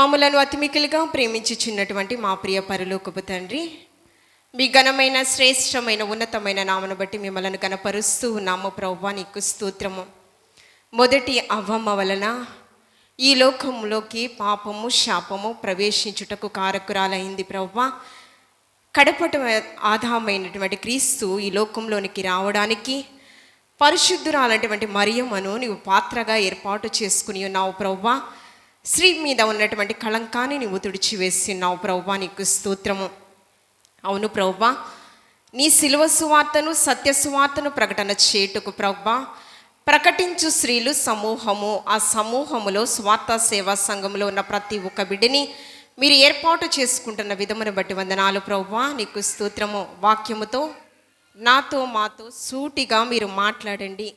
మమ్మలను అతిమికిలుగా ప్రేమించుచున్నటువంటి మా ప్రియ పరలోకపు తండ్రి మీ ఘనమైన శ్రేష్టమైన ఉన్నతమైన నామను బట్టి మిమ్మల్ని గనపరుస్తూ ఉన్నాము ప్రవ్వా నీకు స్తోత్రము. మొదటి అవ్వమ్మ వలన ఈ లోకంలోకి పాపము శాపము ప్రవేశించుటకు కారకురాలైంది ప్రవ్వా. కడపట ఆధారమైనటువంటి క్రీస్తు ఈ లోకంలోనికి రావడానికి పరిశుద్ధురాలటువంటి మరియమ్మను నీవు పాత్రగా ఏర్పాటు చేసుకుని ఉన్నావు ప్రవ్వా. స్త్రీ మీద ఉన్నటువంటి కళంకాన్ని నీవు తుడిచివేస్తున్నావు ప్రభా నీకు స్తోత్రము. అవును ప్రభా నీ సిలువ సువార్తను సత్య సువార్తను ప్రకటన చేటుకు ప్రభా ప్రకటించు స్త్రీలు సమూహము. ఆ సమూహములో స్వార్థ సేవా సంఘంలో ఉన్న ప్రతి ఒక్క బిడ్డని మీరు ఏర్పాటు చేసుకుంటున్న విధమును బట్టి వందనాలు ప్రవ్వా నీకు స్తోత్రము. వాక్యముతో నాతో మాతో సూటిగా మీరు మాట్లాడండి.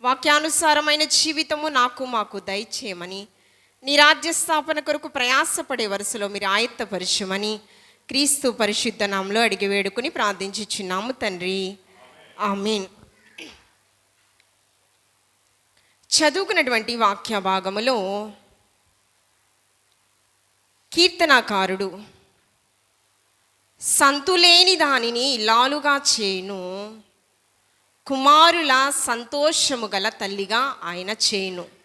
వాక్యానుసారమైన జీవితము నాకు మాకు దయచేయమని నీ రాజ్య స్థాపన కొరకు ప్రయాసపడే వరుసలో మీరు ఆయత్తపరచమని క్రీస్తు పరిశుద్ధ నామంలో అడిగి వేడుకుని ప్రార్థించుచున్నాము తండ్రి. ఆమెన్. చదువుకున్నటువంటి వాక్య భాగములో కీర్తనాకారుడు సంతులేని దానిని ఇల్లాలుగా చేయును కుమారుల సంతోషము గల తల్లిగా ఆయన చేయును.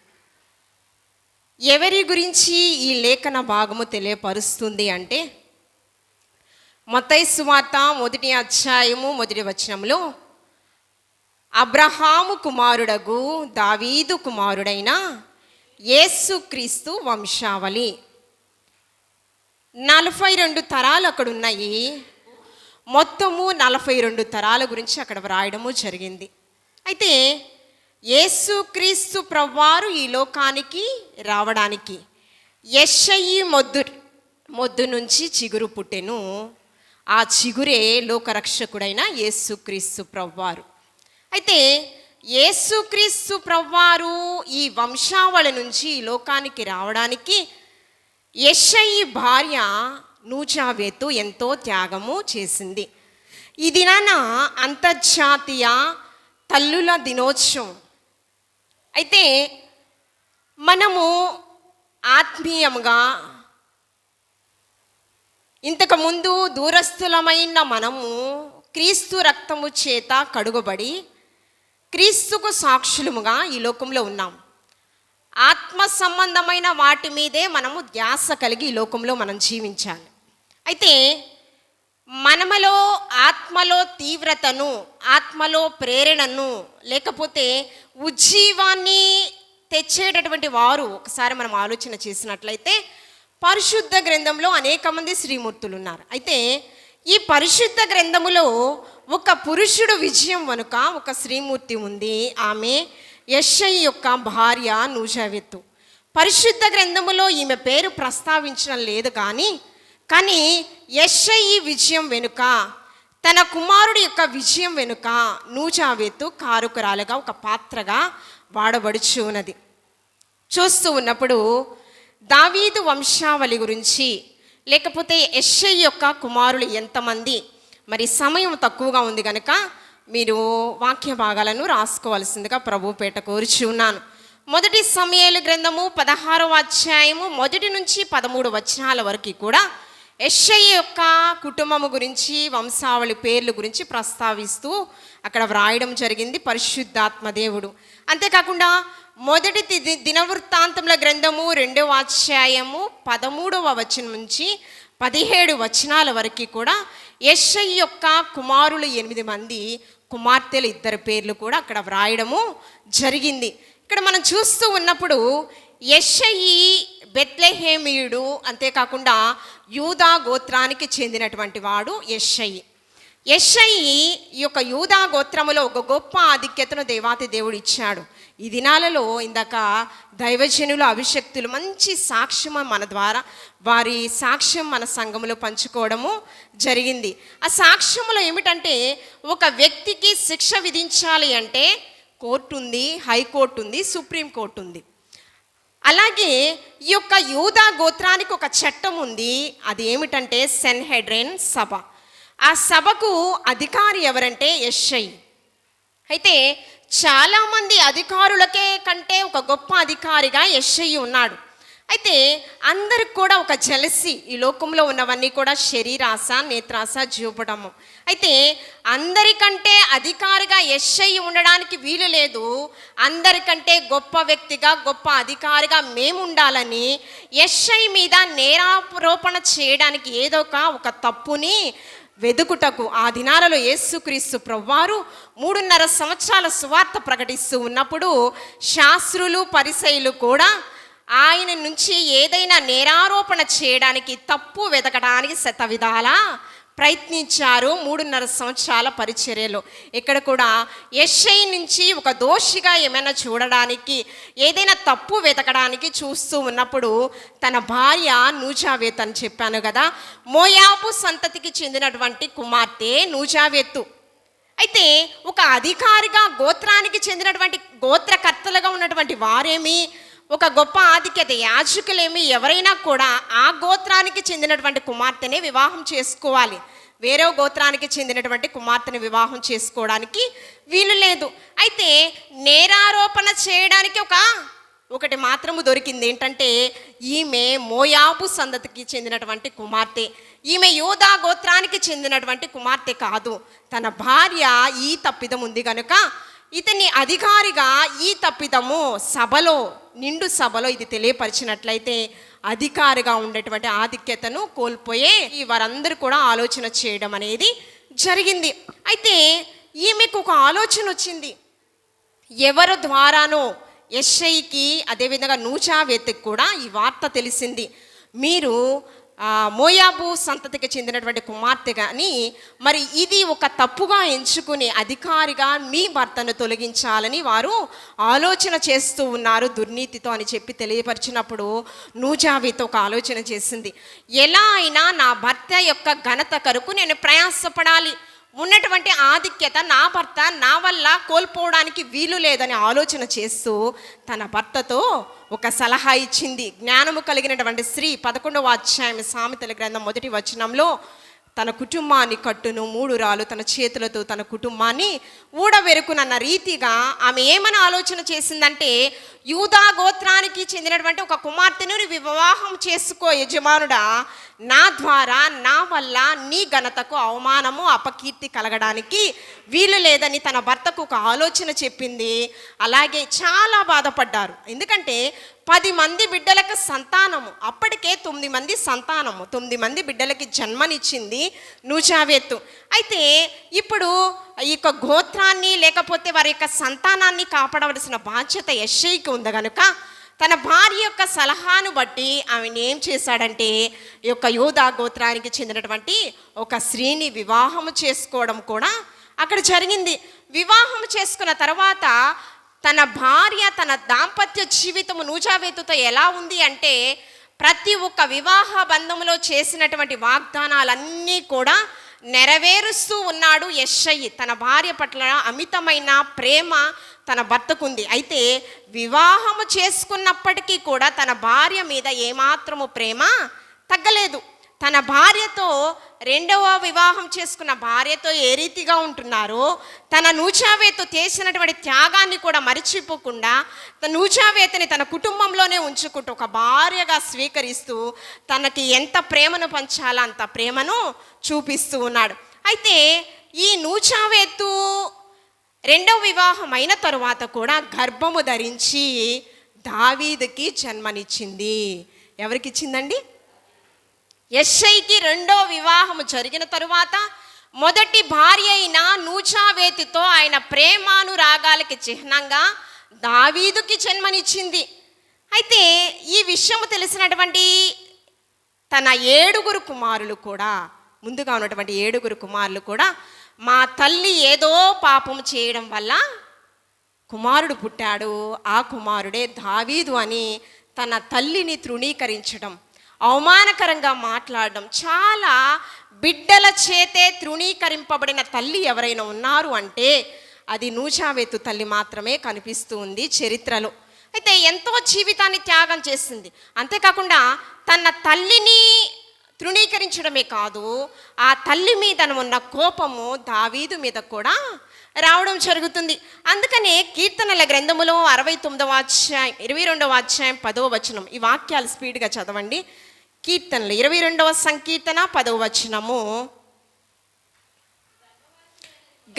ఎవరి గురించి ఈ లేఖన భాగము తెలియపరుస్తుంది అంటే మతై సువార్త మొదటి అధ్యాయము మొదటి వచనంలో అబ్రహాము కుమారుడగు దావీదు కుమారుడైన యేసుక్రీస్తు వంశావళి. నలభై రెండు తరాలు అక్కడ ఉన్నాయి మొత్తము నలభై రెండు తరాల గురించి అక్కడ వ్రాయడము జరిగింది. అయితే యేసుక్రీస్తు ప్రవ్వారు ఈ లోకానికి రావడానికి యెషయి మొద్దు మొద్దు నుంచి చిగురు పుట్టెను. ఆ చిగురే లోకరక్షకుడైన యేసుక్రీస్తు ప్రవ్వారు అయితే యేసుక్రీస్తు ప్రవ్వారు ఈ వంశావళి నుంచి ఈ లోకానికి రావడానికి యెషయి భార్య నూజావేతు ఎంతో త్యాగము చేసింది. ఈ దినాన అంతర్జాతీయ తల్లుల దినోత్సవం అయితే మనము ఆత్మీయంగా ఇంతకుముందు దూరస్థులమైన మనము క్రీస్తు రక్తము చేత కడుగబడి క్రీస్తుకు సాక్షులముగా ఈ లోకంలో ఉన్నాం. ఆత్మ సంబంధమైన వాటి మీదే మనము ధ్యాస కలిగి ఈ లోకంలో మనం జీవించాలి. అయితే మనమలో ఆత్మలో తీవ్రతను ఆత్మలో ప్రేరణను లేకపోతే ఉజ్జీవాన్ని తెచ్చేటటువంటి వారు ఒకసారి మనం ఆలోచన చేసినట్లయితే పరిశుద్ధ గ్రంథంలో అనేక మంది శ్రీమూర్తులు ఉన్నారు అయితే ఈ పరిశుద్ధ గ్రంథములో ఒక పురుషుడు విజయం వనుక ఒక శ్రీమూర్తి ఉంది. ఆమె యశ్ఐ యొక్క భార్య నూజావెత్తు పరిశుద్ధ గ్రంథములో ఈమె పేరు ప్రస్తావించడం లేదు కానీ కానీ యశ్ఐ విజయం వెనుక తన కుమారుడి యొక్క విజయం వెనుక నూజావేతు కారుకురాలుగా ఒక పాత్రగా వాడబడుచు ఉన్నది. చూస్తూ ఉన్నప్పుడు దావీదు వంశావళి గురించి లేకపోతే యశ్ఐ యొక్క కుమారులు ఎంతమంది మరి సమయం తక్కువగా ఉంది కనుక మీరు వాక్య భాగాలను రాసుకోవాల్సిందిగా ప్రభుపేట కోరిచి ఉన్నాను. మొదటి సమయాల గ్రంథము పదహారవ అధ్యాయము మొదటి నుంచి పదమూడు వచనాల వరకు కూడా యశ్ఐ యొక్క కుటుంబము గురించి వంశావళి పేర్లు గురించి ప్రస్తావిస్తూ అక్కడ వ్రాయడం జరిగింది పరిశుద్ధాత్మ దేవుడు. అంతేకాకుండా మొదటి దినవృత్తాంతముల గ్రంథము రెండవ అధ్యాయము పదమూడవ వచనం నుంచి పదిహేడు వచనాల వరకు కూడా యశ్ఐ యొక్క కుమారులు ఎనిమిది మంది కుమార్తెలు ఇద్దరు పేర్లు కూడా అక్కడ వ్రాయడము జరిగింది. ఇక్కడ మనం చూస్తూ ఉన్నప్పుడు యశ్ఐ బెత్లెహేమియుడు అంతేకాకుండా యూదా గోత్రానికి చెందినటువంటి వాడు యశ్ఐ యశ్ఐ ఈ యొక్క యూదా గోత్రములో ఒక గొప్ప ఆధిక్యతను దేవాతి దేవుడు ఇచ్చాడు. ఈ దినాలలో ఇందాక దైవజనులు అభిషక్తులు మంచి సాక్ష్యం మన ద్వారా వారి సాక్ష్యం మన సంఘములో పంచుకోవడము జరిగింది. ఆ సాక్ష్యములో ఏమిటంటే ఒక వ్యక్తికి శిక్ష విధించాలి అంటే కోర్టు ఉంది హైకోర్టు ఉంది సుప్రీం కోర్టు ఉంది. అలాగే ఈ యొక్క యూదా గోత్రానికి ఒక చట్టం ఉంది. అది ఏమిటంటే సెన్హెడ్రెన్ సభ. ఆ సభకు అధికారి ఎవరంటే యశ్ఐ అయితే చాలామంది అధికారులకే కంటే ఒక గొప్ప అధికారిగా యశ్ఐ ఉన్నాడు. అయితే అందరికి కూడా ఒక జలసి ఈ లోకంలో ఉన్నవన్నీ కూడా శరీరాశ నేత్రాశ చూపడము అయితే అందరికంటే అధికారిగా యశ్ఐ ఉండడానికి వీలు లేదు. అందరికంటే గొప్ప వ్యక్తిగా గొప్ప అధికారిగా మేము ఉండాలని యశ్ఐ మీద నేరారోపణ చేయడానికి ఏదో ఒక ఒక తప్పుని వెదుకుటకు ఆ దినాలలో యేసుక్రీస్తు ప్రవ్వారు మూడున్నర సంవత్సరాల సువార్త ప్రకటిస్తూ ఉన్నప్పుడు శాస్త్రులు పరిసయులు కూడా ఆయన నుంచి ఏదైనా నేరారోపణ చేయడానికి తప్పు వెతకడానికి శత విధాలా ప్రయత్నించారు మూడున్నర సంవత్సరాల పరిచర్యలో. ఇక్కడ కూడా ఎస్ఐ నుంచి ఒక దోషిగా ఏమైనా చూడడానికి ఏదైనా తప్పు వెతకడానికి చూస్తూ ఉన్నప్పుడు తన భార్య నూజావేత్ అని చెప్పాను కదా మోయాబు సంతతికి చెందినటువంటి కుమార్తె నూజావేత్తు అయితే ఒక అధికారిగా గోత్రానికి చెందినటువంటి గోత్రకర్తలుగా ఉన్నటువంటి వారేమి? ఒక గొప్ప ఆధిక్యత. యాజకులేమి ఎవరైనా కూడా ఆ గోత్రానికి చెందినటువంటి కుమార్తెనే వివాహం చేసుకోవాలి. వేరే గోత్రానికి చెందినటువంటి కుమార్తెని వివాహం చేసుకోవడానికి వీలు లేదు. అయితే నేరారోపణ చేయడానికి ఒక ఒకటి మాత్రము దొరికింది ఏంటంటే ఈమె మోయాబు సందతికి చెందినటువంటి కుమార్తె. ఈమె యోధా గోత్రానికి చెందినటువంటి కుమార్తె కాదు. తన భార్య ఈ తప్పిదం ఉంది కనుక ఇతని అధికారిగా ఈ తప్పిదము సభలో నిండు సభలో ఇది తెలియపరిచినట్లయితే అధికారిగా ఉండేటువంటి ఆధిక్యతను కోల్పోయే ఈ వారందరూ కూడా ఆలోచన చేయడం అనేది జరిగింది. అయితే ఈమెకు ఒక ఆలోచన వచ్చింది. ఎవరి ద్వారానో ఎస్ఐకి అదేవిధంగా నూచావేత్కి కూడా ఈ వార్త తెలిసింది. మీరు మోయాబు సంతతికి చెందినటువంటి కుమార్తె కానీ మరి ఇది ఒక తప్పుగా ఎంచుకుని అధికారిగా మీ భర్తను తొలగించాలని వారు ఆలోచన చేస్తూ ఉన్నారు దుర్నీతితో అని చెప్పి తెలియపరిచినప్పుడు నూజావేతో ఒక ఆలోచన చేసింది. ఎలా అయినా నా భర్త యొక్క ఘనత కొరకు నేను ప్రయాసపడాలి. ఉన్నటువంటి ఆధిక్యత నా భర్త నా వల్ల కోల్పోవడానికి వీలు లేదని ఆలోచన చేస్తూ తన భర్తతో ఒక సలహా ఇచ్చింది. జ్ఞానము కలిగినటువంటి స్త్రీ పదకొండవ అధ్యాయం సామెతల గ్రంథం మొదటి వచనంలో తన కుటుంబాన్ని కట్టును మూడు రాలు తన చేతులతో తన కుటుంబాన్ని ఊడవెరుకునన్న రీతిగా ఆమె ఏమని ఆలోచన చేసిందంటే యూదా గోత్రానికి చెందినటువంటి ఒక కుమార్తెను వివాహం చేసుకో యజమానుడా నా ద్వారా నా వల్ల నీ ఘనతకు అవమానము అపకీర్తి కలగడానికి వీలు లేదని తన భర్తకు ఒక ఆలోచన చెప్పింది. అలాగే చాలా బాధపడ్డారు. ఎందుకంటే పది మంది బిడ్డలకు సంతానము. అప్పటికే తొమ్మిది మంది సంతానము. తొమ్మిది మంది బిడ్డలకి జన్మనిచ్చింది నూచావేత్తు అయితే ఇప్పుడు ఈ యొక్క గోత్రాన్ని లేకపోతే వారి యొక్క సంతానాన్ని కాపాడవలసిన బాధ్యత యశ్ఐకి ఉంది కనుక తన భార్య యొక్క సలహాను బట్టి ఆమెను ఏం చేశాడంటే ఈ యొక్క యోధా గోత్రానికి చెందినటువంటి ఒక స్త్రీని వివాహము చేసుకోవడం కూడా అక్కడ జరిగింది. వివాహం చేసుకున్న తర్వాత తన భార్య తన దాంపత్య జీవితము నూజావేతుతో ఎలా ఉంది అంటే ప్రతి ఒక్క వివాహ బంధములో చేసినటువంటి వాగ్దానాలన్నీ కూడా నెరవేరుస్తూ ఉన్నాడు యశ్ఐ తన భార్య పట్ల అమితమైన ప్రేమ తన భర్తకుంది. అయితే వివాహము చేసుకున్నప్పటికీ కూడా తన భార్య మీద ఏమాత్రము ప్రేమ తగ్గలేదు. తన భార్యతో రెండవ వివాహం చేసుకున్న భార్యతో ఏ రీతిగా ఉంటున్నారో తన నూచావేతో చేసినటువంటి త్యాగాన్ని కూడా మరిచిపోకుండా తన నూచావేతని తన కుటుంబంలోనే ఉంచుకుంటూ ఒక భార్యగా స్వీకరిస్తూ తనకి ఎంత ప్రేమను పంచాలో అంత ప్రేమను చూపిస్తూ ఉన్నాడు. అయితే ఈ నూచావేతు రెండవ వివాహం అయిన తరువాత కూడా గర్భము ధరించి దావీదుకి జన్మనిచ్చింది. ఎవరికి ఎస్ఐకి రెండో వివాహము జరిగిన తరువాత మొదటి భార్య అయిన నూచావేతితో ఆయన ప్రేమానురాగాలకి చిహ్నంగా దావీదుకి జన్మనిచ్చింది. అయితే ఈ విషయము తెలిసినటువంటి తన ఏడుగురు కుమారులు కూడా ముందుగా ఉన్నటువంటి ఏడుగురు కుమారులు కూడా మా తల్లి ఏదో పాపం చేయడం వల్ల కుమారుడు పుట్టాడు ఆ కుమారుడే దావీదు అని తన తల్లిని తృణీకరించడం. అవమానకరంగా మాట్లాడడం. చాలా బిడ్డల చేతే తృణీకరింపబడిన తల్లి ఎవరైనా ఉన్నారు అంటే అది నూచావేతు తల్లి మాత్రమే కనిపిస్తూ ఉంది చరిత్రలో. అయితే ఎంతో జీవితాన్ని త్యాగం చేసింది. అంతేకాకుండా తన తల్లిని తృణీకరించడమే కాదు ఆ తల్లి మీద ఉన్న కోపము దావీదు మీద కూడా రావడం జరుగుతుంది. అందుకనే కీర్తనల గ్రంథములో అరవై తొమ్మిదవ అధ్యాయం ఇరవై రెండవ అధ్యాయం పదవ వచనం ఈ వాక్యాలు స్పీడ్గా చదవండి. కీర్తనలు ఇరవై రెండవ సంకీర్తన పదవ వచనము.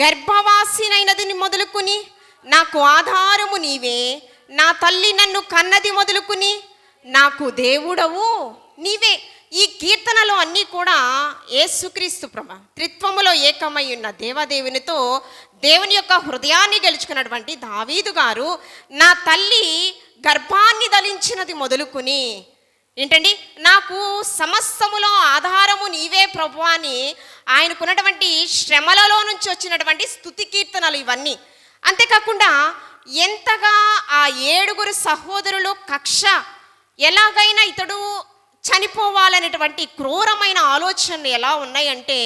గర్భవాసినైనదిని మొదలుకుని నాకు ఆధారము నీవే. నా తల్లి నన్ను కన్నది మొదలుకుని నాకు దేవుడవు నీవే. ఈ కీర్తనలో అన్నీ కూడా ఏసుక్రీస్తు ప్రభ. త్రిత్వములో ఏకమై ఉన్న దేవదేవునితో దేవుని యొక్క హృదయాన్ని గెలుచుకున్నటువంటి దావీదు గారు నా తల్లి గర్భాన్ని దలించినది మొదలుకుని ఏంటండి? నాకు సమస్తములో ఆధారము నీవే ప్రభు అని ఆయనకున్నటువంటి శ్రమలలో నుంచి వచ్చినటువంటి స్థుతి కీర్తనలు ఇవన్నీ. అంతేకాకుండా ఎంతగా ఆ ఏడుగురు సహోదరులు కక్ష ఎలాగైనా ఇతడు చనిపోవాలనేటువంటి క్రూరమైన ఆలోచనలు ఎలా ఉన్నాయంటే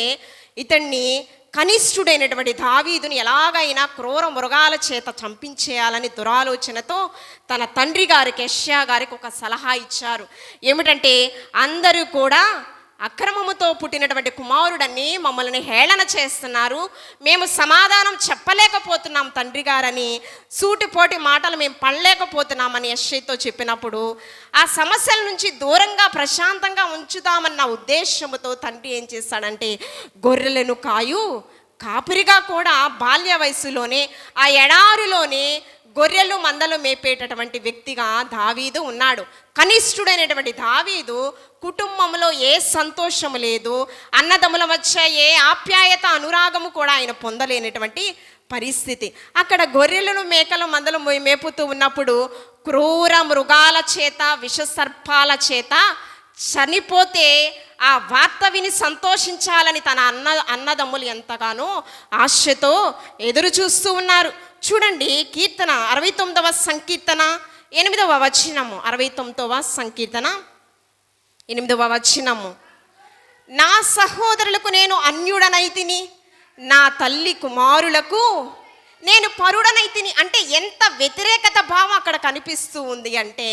ఇతన్ని కనిష్ఠుడైనటువంటి దావీదుని ఎలాగైనా క్రూర మృగాల చేత చంపించేయాలని దురాలోచనతో తన తండ్రి గారికి యష్యా గారికి ఒక సలహా ఇచ్చారు. ఏమిటంటే అందరూ కూడా అక్రమముతో పుట్టినటువంటి కుమారుడని మమ్మల్ని హేళన చేస్తున్నారు. మేము సమాధానం చెప్పలేకపోతున్నాం తండ్రి గారని సూటిపోటి మాటలు మేము పడలేకపోతున్నామని యశ్యతో చెప్పినప్పుడు ఆ సమస్యల నుంచి దూరంగా ప్రశాంతంగా ఉంచుతామన్న ఉద్దేశముతో తండ్రి ఏం చేస్తాడంటే గొర్రెలను కాయు కాపురిగా కూడా బాల్య వయసులోనే ఆ ఎడారిలోనే గొర్రెలు మందలు మేపేటటువంటి వ్యక్తిగా దావీదు ఉన్నాడు. కనిష్ఠుడైనటువంటి దావీదు కుటుంబంలో ఏ సంతోషము లేదు అన్నదముల మధ్య ఏ ఆప్యాయత అనురాగము కూడా ఆయన పొందలేనటువంటి పరిస్థితి. అక్కడ గొర్రెలను మేకలు మందలు మేపుతూ ఉన్నప్పుడు క్రూర మృగాల చేత విషసర్పాల చేత చనిపోతే ఆ వార్త విని సంతోషించాలని తన అన్న అన్నదమ్ములు ఎంతగానో ఆశతో ఎదురు చూస్తూ ఉన్నారు. చూడండి కీర్తన అరవై తొమ్మిదవ సంకీర్తన ఎనిమిదవ వచనము అరవై తొమ్మిదవ సంకీర్తన ఎనిమిదవ వచనము. నా సహోదరులకు నేను అన్యుడనైతిని నా తల్లి కుమారులకు నేను పరుడనైతిని అంటే ఎంత వ్యతిరేకత భావం అక్కడ కనిపిస్తూ ఉంది అంటే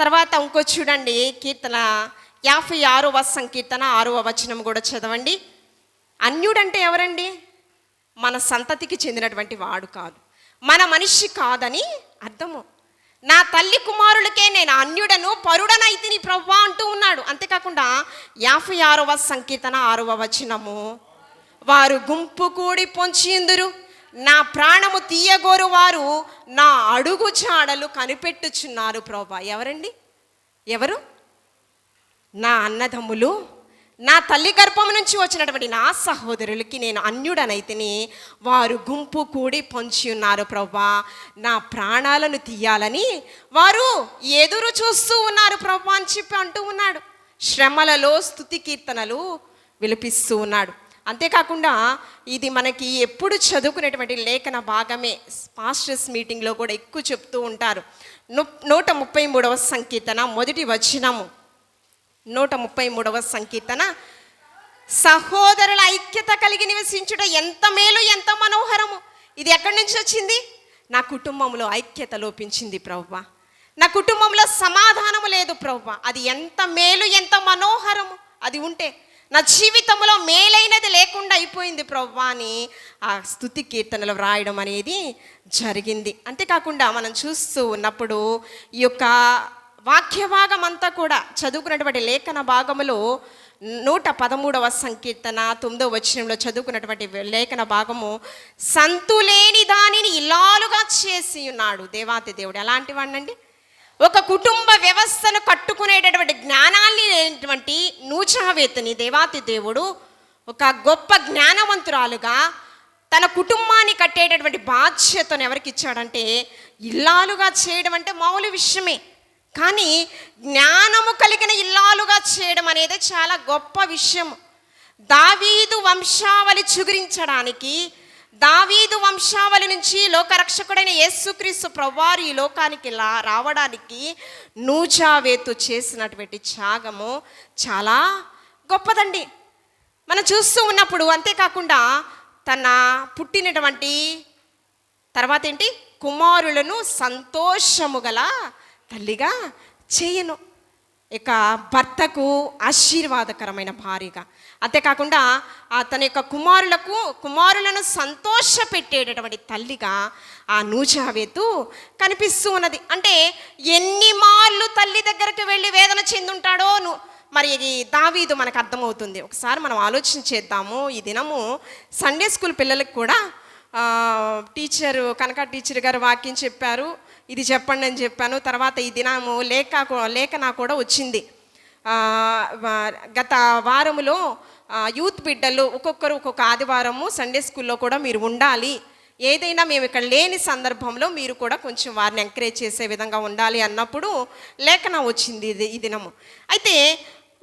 తర్వాత ఇంకో చూడండి కీర్తన యాభై ఆరవ సంకీర్తన ఆరవ వచనం కూడా చదవండి. అన్యుడంటే ఎవరండి? మన సంతతికి చెందినటువంటి వాడు కాదు. మన మనిషి కాదని అర్థము. నా తల్లి కుమారులకే నేను అన్యుడను పరుడనైతిని ప్రవ్వా అంటూ ఉన్నాడు. అంతేకాకుండా యాభై ఆరవ సంకీర్తన ఆరవ వచనము వారు గుంపు కూడి పొంచిందురు నా ప్రాణము తీయగోరు వారు నా అడుగు చాడలు కనిపెట్టుచున్నారు ప్రభా. ఎవరండి? ఎవరు? నా అన్నదమ్ములు. నా తల్లి గర్భం నుంచి వచ్చినటువంటి నా సహోదరులకి నేను అన్యుడనైతేనే వారు గుంపు కూడి పొంచి ఉన్నారు ప్రభా. నా ప్రాణాలను తీయాలని వారు ఎదురు చూస్తూ ఉన్నారు ప్రభా అని చెప్పి అంటూ ఉన్నాడు. శ్రమలలో స్థుతి కీర్తనలు విలిపిస్తూ ఉన్నాడు. అంతేకాకుండా ఇది మనకి ఎప్పుడు చదువుకునేటువంటి లేఖన భాగమే. పాస్టర్స్ మీటింగ్లో కూడా ఎక్కువ చెప్తూ ఉంటారు. నూట ముప్పై మూడవ సంకీర్తన మొదటి వచనము. నూట ముప్పై మూడవ సంకీర్తన. సహోదరుల ఐక్యత కలిగి నివసించుట ఎంత మేలు ఎంత మనోహరము. ఇది ఎక్కడి నుంచి వచ్చింది? నా కుటుంబంలో ఐక్యత లోపించింది ప్రవ్వ. నా కుటుంబంలో సమాధానము లేదు ప్రవ్వ. అది ఎంత మేలు ఎంత మనోహరము. అది ఉంటే నా జీవితంలో మేలైనది లేకుండా అయిపోయింది ప్రవ్వా అని ఆ స్థుతి కీర్తనలు వ్రాయడం అనేది జరిగింది. అంతేకాకుండా మనం చూస్తూ ఉన్నప్పుడు ఈ యొక్క వాక్య భాగం అంతా కూడా చదువుకున్నటువంటి లేఖన భాగములో నూట పదమూడవ సంకీర్తన తొమ్మిదవ వచనంలో చదువుకున్నటువంటి లేఖన భాగము సంతులేని దానిని ఇలాలుగా చేసి ఉన్నాడు దేవాతి దేవుడు. ఎలాంటి వాడినండి ఒక కుటుంబ వ్యవస్థను కట్టుకునేటటువంటి జ్ఞానాన్ని లేనటువంటి నూచావేతని దేవాతి దేవుడు ఒక గొప్ప జ్ఞానవంతురాలుగా తన కుటుంబాన్ని కట్టేటటువంటి బాధ్యతను ఎవరికి ఇచ్చాడంటే ఇల్లాలుగా చేయడం అంటే మామూలు విషయమే. కానీ జ్ఞానము కలిగిన ఇల్లాలుగా చేయడం అనేది చాలా గొప్ప విషయం దావీదు వంశావళి చిగురించడానికి దావీదు వంశావళి నుంచి లోకరక్షకుడైన యేసుక్రీస్తు ప్రవారు ఈ లోకానికి లా రావడానికి నూజావేతు చేసినటువంటి త్యాగము చాలా గొప్పదండి. మనం చూస్తూ ఉన్నప్పుడు అంతేకాకుండా తన పుట్టినటువంటి తర్వాత ఏంటి? కుమారులను సంతోషము గల తల్లిగా చేయను. ఇక భర్తకు ఆశీర్వాదకరమైన భార్యగా. అంతేకాకుండా ఆ తన యొక్క కుమారులకు కుమారులను సంతోష పెట్టేటటువంటి తల్లిగా ఆ నూజావేతు కనిపిస్తూ ఉన్నది. అంటే ఎన్ని మార్లు తల్లి దగ్గరికి వెళ్ళి వేదన చెందుంటాడో ను మరి ఇది దావీదు మనకు అర్థమవుతుంది. ఒకసారి మనం ఆలోచన చేద్దాము. ఈ దినము సండే స్కూల్ పిల్లలకు కూడా టీచరు కనక టీచర్ గారు వాక్యం చెప్పారు. ఇది చెప్పండి అని చెప్పాను. తర్వాత ఈ దినము లేఖ లేఖన కూడా వచ్చింది. గత వారములో యూత్ బిడ్డలు ఒక్కొక్కరు ఒక్కొక్క ఆదివారము సండే స్కూల్లో కూడా మీరు ఉండాలి. ఏదైనా మేము ఇక్కడ లేని సందర్భంలో మీరు కూడా కొంచెం వారిని ఎంకరేజ్ చేసే విధంగా ఉండాలి అన్నప్పుడు లేఖన వచ్చింది ఇది ఈ దినము. అయితే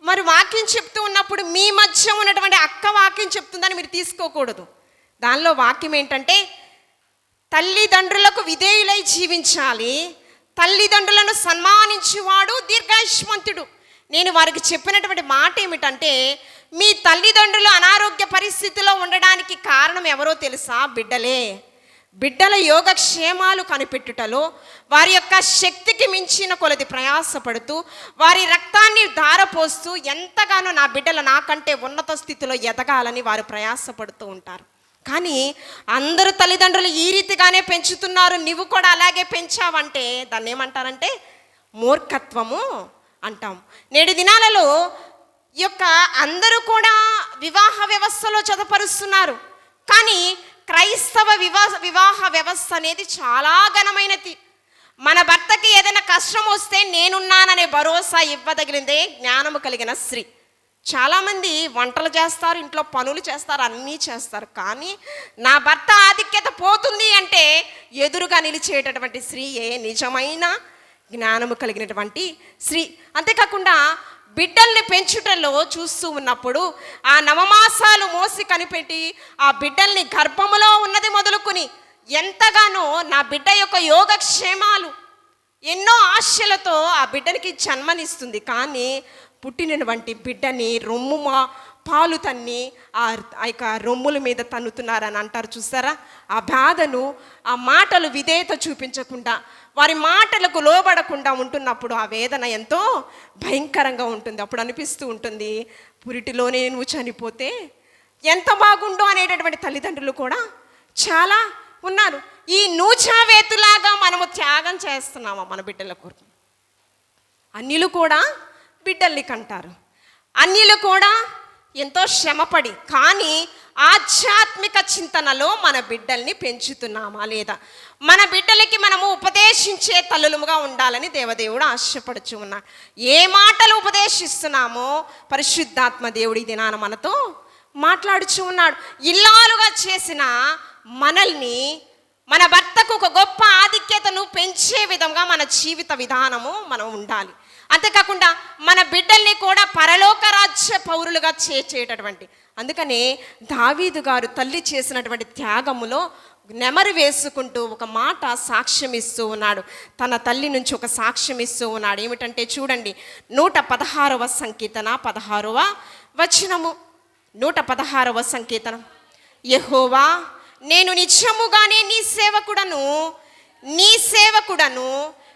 మరి వాక్యం చెప్తూ ఉన్నప్పుడు మీ మధ్య ఉన్నటువంటి అక్క వాక్యం చెప్తుందని మీరు తీసుకోకూడదు. దానిలో వాక్యం ఏంటంటే తల్లిదండ్రులకు విధేయులై జీవించాలి. తల్లిదండ్రులను సన్మానించేవాడు దీర్ఘాయుష్మంతుడు. నేను వారికి చెప్పినటువంటి మాట ఏమిటంటే మీ తల్లిదండ్రులు అనారోగ్య పరిస్థితిలో ఉండడానికి కారణం ఎవరో తెలుసా? బిడ్డలే. బిడ్డల యోగక్షేమాలు కనిపెట్టుటలో వారి యొక్క శక్తికి మించిన కొలది ప్రయాసపడుతూ వారి రక్తాన్ని ధారపోస్తూ ఎంతగానో నా బిడ్డలు నాకంటే ఉన్నత స్థితిలో ఎదగాలని వారు ప్రయాసపడుతూ ఉంటారు. కానీ అందరు తల్లిదండ్రులు ఈ రీతిగానే పెంచుతున్నారు నువ్వు కూడా అలాగే పెంచావంటే దాన్ని ఏమంటారంటే మూర్ఖత్వము అంటాం. నేడు దినాలలో ఈ యొక్క అందరూ కూడా వివాహ వ్యవస్థలో చదపరుస్తున్నారు. కానీ క్రైస్తవ వివాహ వివాహ వ్యవస్థ అనేది చాలా ఘనమైనది. మన భర్తకి ఏదైనా కష్టం వస్తే నేనున్నాననే భరోసా ఇవ్వదగినదే జ్ఞానము కలిగిన స్త్రీ. చాలామంది వంటలు చేస్తారు ఇంట్లో పనులు చేస్తారు అన్నీ చేస్తారు. కానీ నా భర్త ఆధిక్యత పోతుంది అంటే ఎదురుగా నిలిచేటటువంటి స్త్రీయే నిజమైన జ్ఞానము కలిగినటువంటి స్త్రీ. అంతేకాకుండా బిడ్డల్ని పెంచుటలో చూస్తూ ఉన్నప్పుడు ఆ నవమాసాలు మోసి కనిపెట్టి ఆ బిడ్డల్ని గర్భములో ఉన్నది మొదలుకొని ఎంతగానో నా బిడ్డ యొక్క యోగక్షేమాలు ఎన్నో ఆశలతో ఆ బిడ్డనికి జన్మనిస్తుంది. కానీ పుట్టినటువంటి బిడ్డని రొమ్ము మా పాలు తన్ని ఆ యొక్క రొమ్ముల మీద తన్నుతున్నారని అంటారు చూసారా? ఆ బాధను ఆ మాటలు విధేయత చూపించకుండా వారి మాటలకు లోబడకుండా ఉంటున్నప్పుడు ఆ వేదన ఎంతో భయంకరంగా ఉంటుంది. అప్పుడు అనిపిస్తూ ఉంటుంది పురిటిలోనే నువ్వు చనిపోతే ఎంత బాగుండో అనేటటువంటి తల్లిదండ్రులు కూడా చాలా ఉన్నారు. ఈ నూచావేతులాగా మనము త్యాగం చేస్తున్నామా మన బిడ్డల కొరకు? అన్నిలు కూడా బిడ్డల్ని కంటారు. అన్యులు కూడా ఎంతో శ్రమపడి కానీ ఆధ్యాత్మిక చింతనలో మన బిడ్డల్ని పెంచుతున్నామా లేదా? మన బిడ్డలకి మనము ఉపదేశించే తల్లులుగా ఉండాలని దేవదేవుడు ఆశపడుచు ఉన్నాడు. ఏ మాటలు ఉపదేశిస్తున్నామో పరిశుద్ధాత్మ దేవుడి దినాన మనతో మాట్లాడుచు ఉన్నాడు. ఇల్లాలుగా చేసిన మనల్ని మన భర్తకు ఒక గొప్ప ఆధిక్యతను పెంచే విధంగా మన జీవిత విధానము మనం ఉండాలి. అంతేకాకుండా మన బిడ్డల్ని కూడా పరలోక రాజ్య పౌరులుగా చేసేటటువంటి అందుకనే దావీదు గారు తల్లి చేసినటువంటి త్యాగములో నెమరు వేసుకుంటూ ఒక మాట సాక్ష్యం ఇస్తూ ఉన్నాడు. తన తల్లి నుంచి ఒక సాక్ష్యం ఇస్తూ ఉన్నాడు. ఏమిటంటే చూడండి నూట పదహారవ సంకీర్తన పదహారవ వచనము. నూట పదహారవ సంకీర్తనం. యహోవా నేను నిత్యముగానే నీ సేవకుడను నీ సేవకుడను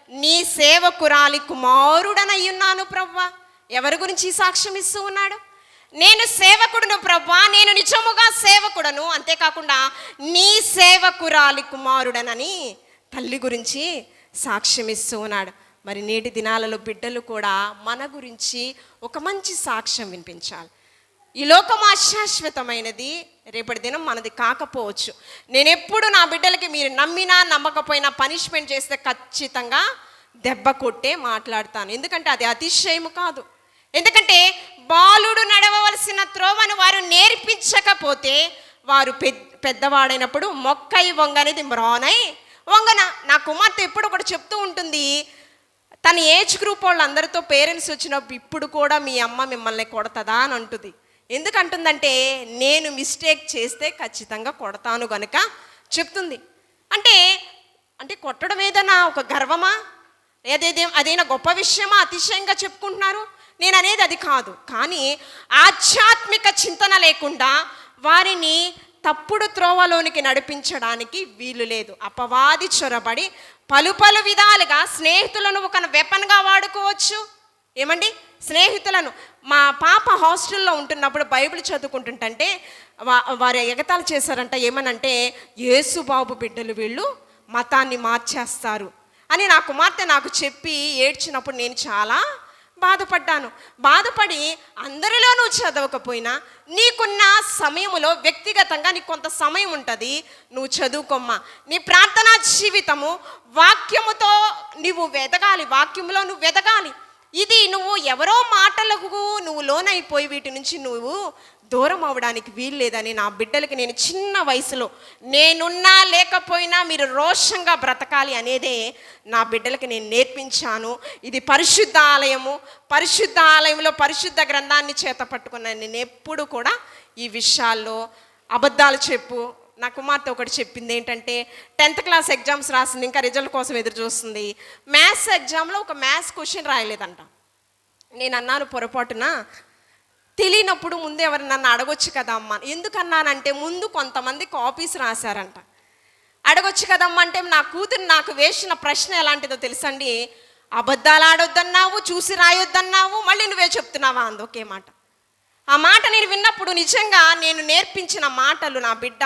నీ సేవకురాలి కుమారుడనై ఉన్నాను ప్రవ్వా. ఎవరి గురించి సాక్ష్యం ఇస్తూ ఉన్నాడు? నేను సేవకుడును ప్రవ్వా నేను నిజముగా సేవకుడను. అంతేకాకుండా నీ సేవకురాలి కుమారుడనని తల్లి గురించి సాక్ష్యం ఇస్తూ ఉన్నాడు. మరి నేటి దినాలలో బిడ్డలు కూడా మన గురించి ఒక మంచి సాక్ష్యం వినిపించాలి. ఈ లోకం అశాశ్వతమైనది. రేపటి దినం మనది కాకపోవచ్చు. నేను ఎప్పుడు నా బిడ్డలకి మీరు నమ్మినా నమ్మకపోయినా పనిష్మెంట్ చేస్తే ఖచ్చితంగా దెబ్బ కొట్టే మాట్లాడతాను. ఎందుకంటే అది అతిశయము కాదు. ఎందుకంటే బాలుడు నడవవలసిన త్రోవను వారు నేర్పించకపోతే వారు పెద్ద పెద్దవాడైనప్పుడు మొక్కై వంగనేది మ్రానై వంగన. నా కుమార్తె ఎప్పుడు ఒకటి చెప్తూ ఉంటుంది తన ఏజ్ గ్రూప్ వాళ్ళందరితో పేరెంట్స్ వచ్చినప్పుడు ఇప్పుడు కూడా మీ అమ్మ మిమ్మల్ని కొడతదా అని అంటుంది. ఎందుకంటుందంటే నేను మిస్టేక్ చేస్తే ఖచ్చితంగా కొడతాను గనుక చెప్తుంది. అంటే అంటే కొట్టడం ఏదైనా ఒక గర్వమా? ఏదేదే అదైనా గొప్ప విషయమా? అతిశయంగా చెప్పుకుంటున్నారు? నేను అనేది అది కాదు. కానీ ఆధ్యాత్మిక చింతన లేకుండా వారిని తప్పుడు త్రోవలోనికి నడిపించడానికి వీలు లేదు. అపవాది చొరబడి పలు పలు విధాలుగా స్నేహితులను ఒక వెపన్గా వాడుకోవచ్చు. ఏమండి? స్నేహితులను. మా పాప హాస్టల్లో ఉంటున్నప్పుడు బైబిల్ చదువుకుంటుంటే వా- వారు ఎగతాలు చేశారంట ఏమనంటే యేసుబాబు బిడ్డలు వీళ్ళు మతాన్ని మార్చేస్తారు అని నా కుమార్తె నాకు చెప్పి ఏడ్చినప్పుడు నేను చాలా బాధపడ్డాను. బాధపడి అందరిలో నువ్వు చదవకపోయినా నీకున్న సమయంలో వ్యక్తిగతంగా నీకు కొంత సమయం ఉంటుంది నువ్వు చదువుకోమ్మా. నీ ప్రార్థనా జీవితము వాక్యముతో నువ్వు వెదగాలి వాక్యంలో నువ్వు వెదగాలి. ఇది నువ్వు ఎవరో మాటలకు నువ్వు లోనైపోయి వీటి నుంచి నువ్వు దూరం అవడానికి వీల్లేదని నా బిడ్డలకి నేను చిన్న వయసులో నేనున్నా లేకపోయినా మీరు రోషంగా బ్రతకాలి అనేదే నా బిడ్డలకి నేను నేర్పించాను. ఇది పరిశుద్ధ ఆలయము పరిశుద్ధ ఆలయంలో పరిశుద్ధ గ్రంథాన్ని చేత పట్టుకున్న నేను ఎప్పుడు కూడా ఈ విషయాల్లో అబద్ధాలు చెప్పు నా కుమార్తె ఒకటి చెప్పింది ఏంటంటే టెన్త్ క్లాస్ ఎగ్జామ్స్ రాసింది ఇంకా రిజల్ట్ కోసం ఎదురు చూస్తుంది. మ్యాథ్స్ ఎగ్జామ్లో ఒక మ్యాథ్స్ క్వశ్చన్ రాయలేదంట. నేను అన్నాను పొరపాటున తెలియనప్పుడు ముందు ఎవరు నన్ను అడగొచ్చు కదా అమ్మ. ఎందుకన్నానంటే ముందు కొంతమంది కాపీస్ రాశారంట. అడగొచ్చు కదమ్మా అంటే నా కూతురు నాకు వేసిన ప్రశ్న ఎలాంటిదో తెలుసండి? అబద్ధాలు ఆడొద్దన్నావు చూసి రాయొద్దన్నావు మళ్ళీ నువ్వే చెప్తున్నావా అంది ఒకే మాట. ఆ మాట నేను విన్నప్పుడు నిజంగా నేను నేర్పించిన మాటలు నా బిడ్డ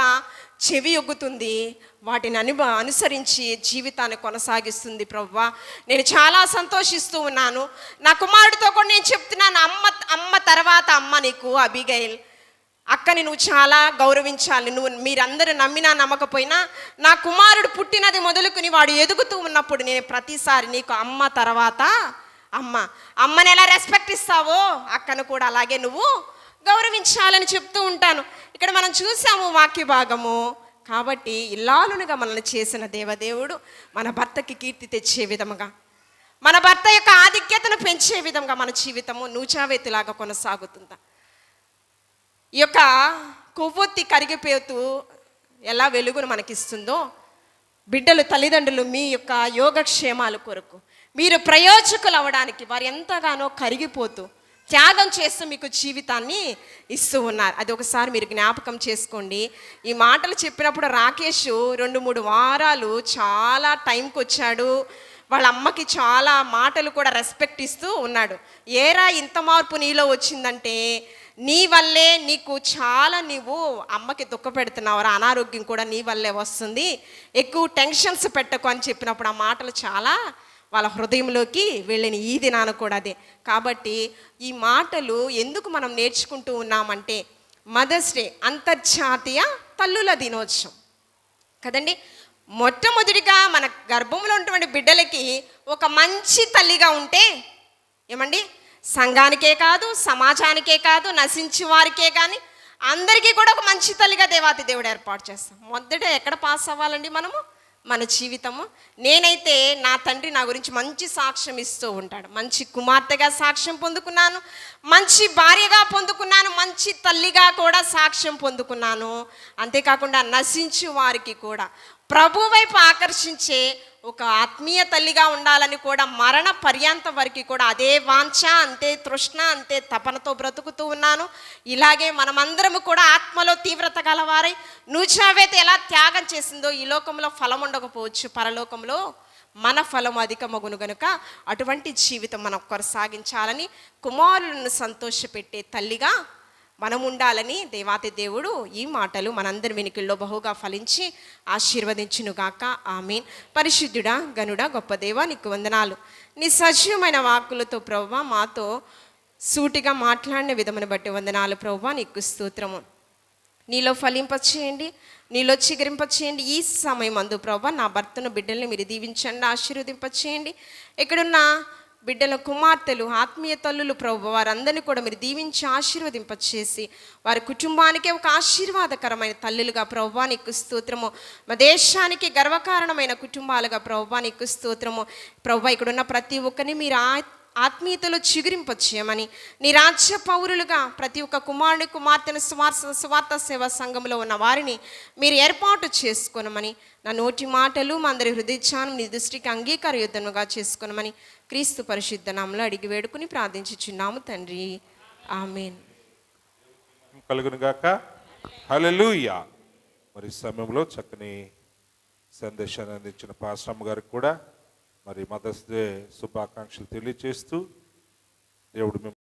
చెవి ఒగ్గుతుంది. వాటిని అనుభ అనుసరించి జీవితాన్ని కొనసాగిస్తుంది ప్రవ్వా. నేను చాలా సంతోషిస్తూ ఉన్నాను. నా కుమారుడితో కూడా నేను చెప్తున్నాను అమ్మ అమ్మ తర్వాత అమ్మ నీకు అబిగైల్. అక్కని నువ్వు చాలా గౌరవించాలి. నువ్వు మీరందరూ నమ్మినా నమ్మకపోయినా నా కుమారుడు పుట్టినది మొదలుకుని వాడు ఎదుగుతూ ఉన్నప్పుడు నేను ప్రతిసారి నీకు అమ్మ తర్వాత అమ్మ. అమ్మని ఎలా రెస్పెక్ట్ ఇస్తావో అక్కను కూడా అలాగే నువ్వు గౌరవించాలని చెప్తూ ఉంటాను. ఇక్కడ మనం చూసాము వాక్య భాగము కాబట్టి ఇల్లాలునిగా మనల్ని చేసిన దేవదేవుడు మన భర్తకి కీర్తి తెచ్చే విధముగా మన భర్త యొక్క ఆధిక్యతను పెంచే విధంగా మన జీవితము నూచావేతిలాగా కొనసాగుతుందా. ఈ యొక్క కొవ్వొత్తి కరిగిపోతూ ఎలా వెలుగును మనకిస్తుందో బిడ్డలు తల్లిదండ్రులు మీ యొక్క యోగక్షేమాల కొరకు మీరు ప్రయోజకులు అవ్వడానికి వారు ఎంతగానో కరిగిపోతూ త్యాగం చేస్తూ మీకు జీవితాన్ని ఇస్తూ ఉన్నారు. అది ఒకసారి మీరు జ్ఞాపకం చేసుకోండి. ఈ మాటలు చెప్పినప్పుడు రాకేష్ రెండు మూడు వారాలు చాలా టైంకి వచ్చాడు. వాళ్ళ అమ్మకి చాలా మాటలు కూడా రెస్పెక్ట్ ఇస్తూ ఉన్నాడు. ఏరా ఇంత మార్పు నీలో వచ్చిందంటే నీ వల్లే నీకు చాలా నీవు అమ్మకి దుఃఖ పెడుతున్నావు అనారోగ్యం కూడా నీ వల్లే వస్తుంది. ఎక్కువ టెన్షన్స్ పెట్టకు అని చెప్పినప్పుడు ఆ మాటలు చాలా వాళ్ళ హృదయంలోకి వెళ్ళిన ఈ దినాన కూడా అదే. కాబట్టి ఈ మాటలు ఎందుకు మనం నేర్చుకుంటూ ఉన్నామంటే మదర్స్ డే అంతర్జాతీయ తల్లుల దినోత్సవం. కదండి? మొట్టమొదటిగా మన గర్భంలో ఉన్నటువంటి బిడ్డలకి ఒక మంచి తల్లిగా ఉంటే ఏమండి? సంఘానికే కాదు సమాజానికే కాదు నశించి వారికే కానీ అందరికీ కూడా ఒక మంచి తల్లిగా దేవాతి దేవుడు ఏర్పాటు చేస్తాం. మొదట ఎక్కడ పాస్ అవ్వాలండి మనము? మన జీవితము. నేనైతే నా తండ్రి నా గురించి మంచి సాక్ష్యం ఇస్తూ ఉంటాడు. మంచి కుమార్తెగా సాక్ష్యం పొందుకున్నాను. మంచి భార్యగా పొందుకున్నాను. మంచి తల్లిగా కూడా సాక్ష్యం పొందుకున్నాను. అంతేకాకుండా నశించు వారికి కూడా. ప్రభు వైపు ఆకర్షించే ఒక ఆత్మీయ తల్లిగా ఉండాలని కూడా మరణ పర్యాంత వరకు కూడా అదే వాంఛ అంతే తృష్ణ అంతే తపనతో బ్రతుకుతూ ఉన్నాను. ఇలాగే మనమందరము కూడా ఆత్మలో తీవ్రత గలవారై నూచావేత ఎలా త్యాగం చేసిందో ఈ లోకంలో ఫలం ఉండకపోవచ్చు. పరలోకంలో మన ఫలం అధికమగును గనుక అటువంటి జీవితం మనం కొనసాగించాలని కుమారులను సంతోషపెట్టే తల్లిగా మనం ఉండాలని దేవాతి దేవుడు ఈ మాటలు మనందరి వెనుకల్లో బహుగా ఫలించి ఆశీర్వదించునుగాక. ఆమెన్. పరిశుద్ధుడా గనుడా గొప్ప దేవ నీకు వందనాలు. నీ సజీవమైన వాక్కులతో ప్రవ్వ మాతో సూటిగా మాట్లాడిన విధమును బట్టి వందనాలు ప్రవ్వ నీకు స్తోత్రము. నీలో ఫలింపచేయండి నీలో చిగురింపచేయండి. ఈ సమయం అందు ప్రభా నా భర్తను బిడ్డల్ని మీరు దీవించండి ఆశీర్వదింపచేయండి. ఇక్కడున్న బిడ్డల కుమార్తెలు ఆత్మీయ తల్లులు ప్రభు వారందరినీ కూడా మీరు దీవించి ఆశీర్వదింపచేసి వారి కుటుంబానికే ఒక ఆశీర్వాదకరమైన తల్లులుగా ప్రభా నీకు స్తోత్రము. మా దేశానికి గర్వకారణమైన కుటుంబాలుగా ప్రభా నీకు స్తోత్రము. ప్రభా ఇక్కడున్న ప్రతి ఒక్కరిని మీరు ఆ ఆత్మీయతలో చిగురింపచేయమని నీ రాజ్య పౌరులుగా ప్రతి ఒక్క కుమారుని కుమార్తెను స్వార్థ స్వార్థ సేవా సంఘంలో ఉన్న వారిని మీరు ఏర్పాటు చేసుకోనమని నా నోటి మాటలు మా అందరి హృదయచానం నీ దృష్టికి అంగీకార యుద్ధముగా చేసుకోనమని క్రీస్తు పరిశుద్ధ నామలో అడిగి వేడుకుని ప్రార్థించుచున్నాము తండ్రి. ఆమెన్. కలుగునుగాక. హలలుయా మరి సమయంలో చక్కని సందేశాన్ని అందించిన పాస్టమ్ గారికి కూడా మరి మదర్స్ డే శుభాకాంక్షలు తెలియజేస్తూ దేవుడు మిమ్మల్ని